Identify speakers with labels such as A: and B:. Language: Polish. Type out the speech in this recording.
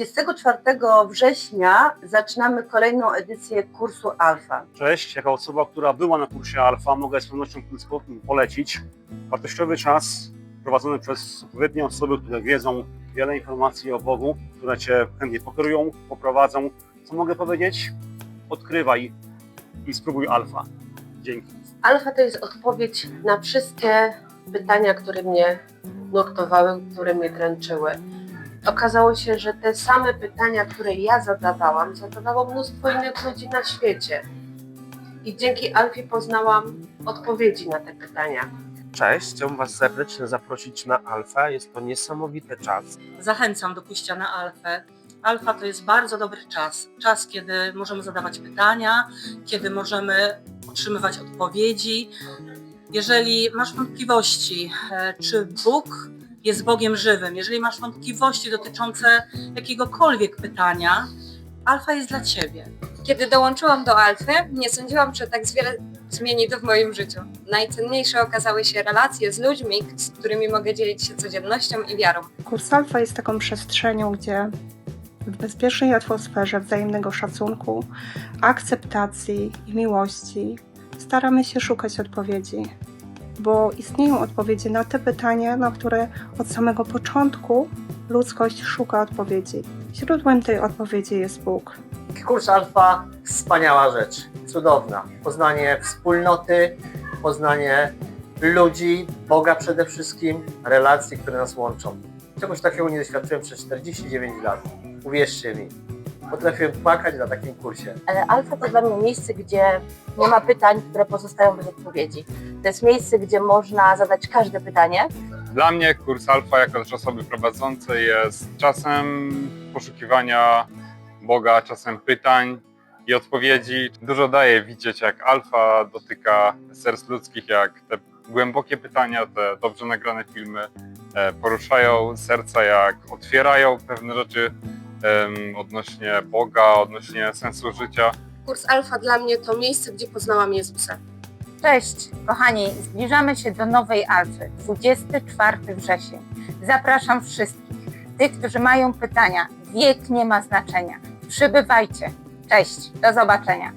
A: 24 września zaczynamy kolejną edycję kursu Alfa.
B: Cześć, jako osoba, która była na kursie Alfa, mogę z pewnością polecić. Wartościowy czas prowadzony przez odpowiednie osoby, które wiedzą wiele informacji o Bogu, które Cię chętnie pokierują, poprowadzą. Co mogę powiedzieć? Odkrywaj i spróbuj Alfa. Dzięki.
A: Alfa to jest odpowiedź na wszystkie pytania, które mnie nurtowały, które mnie dręczyły. Okazało się, że te same pytania, które ja zadawałam, zadawało mnóstwo innych ludzi na świecie. I dzięki Alfie poznałam odpowiedzi na te pytania.
C: Cześć, chciałbym Was serdecznie zaprosić na Alfa. Jest to niesamowity czas.
D: Zachęcam do pójścia na Alfę. Alfa to jest bardzo dobry czas. Czas, kiedy możemy zadawać pytania, kiedy możemy otrzymywać odpowiedzi. Jeżeli masz wątpliwości, e, czy Bóg jest Bogiem żywym, jeżeli masz wątpliwości dotyczące jakiegokolwiek pytania, Alfa jest dla Ciebie.
E: Kiedy dołączyłam do Alfy, nie sądziłam, że tak wiele zmieni to w moim życiu. Najcenniejsze okazały się relacje z ludźmi, z którymi mogę dzielić się codziennością i wiarą.
F: Kurs Alfa jest taką przestrzenią, gdzie w bezpiecznej atmosferze wzajemnego szacunku, akceptacji i miłości staramy się szukać odpowiedzi, bo istnieją odpowiedzi na te pytania, na które od samego początku ludzkość szuka odpowiedzi. Źródłem tej odpowiedzi jest Bóg.
G: Kurs Alfa wspaniała rzecz, cudowna. Poznanie wspólnoty, poznanie ludzi, Boga przede wszystkim, relacji, które nas łączą. Czegoś takiego nie doświadczyłem przez 49 lat. Uwierzcie mi. Potrafię płakać na takim kursie.
H: E, Alfa to dla mnie miejsce, gdzie nie ma pytań, które pozostają bez odpowiedzi. To jest miejsce, gdzie można zadać każde pytanie.
I: Dla mnie kurs Alfa jako też osoby prowadzącej jest czasem poszukiwania Boga, czasem pytań i odpowiedzi. Dużo daje widzieć, jak Alfa dotyka serc ludzkich, jak te głębokie pytania, te dobrze nagrane filmy e, poruszają serca, jak otwierają pewne rzeczy odnośnie Boga, odnośnie sensu życia.
E: Kurs Alfa dla mnie to miejsce, gdzie poznałam Jezusa.
J: Cześć, kochani, zbliżamy się do nowej Alfy, 24 wrzesień. Zapraszam wszystkich, tych, którzy mają pytania. Wiek nie ma znaczenia. Przybywajcie. Cześć, do zobaczenia.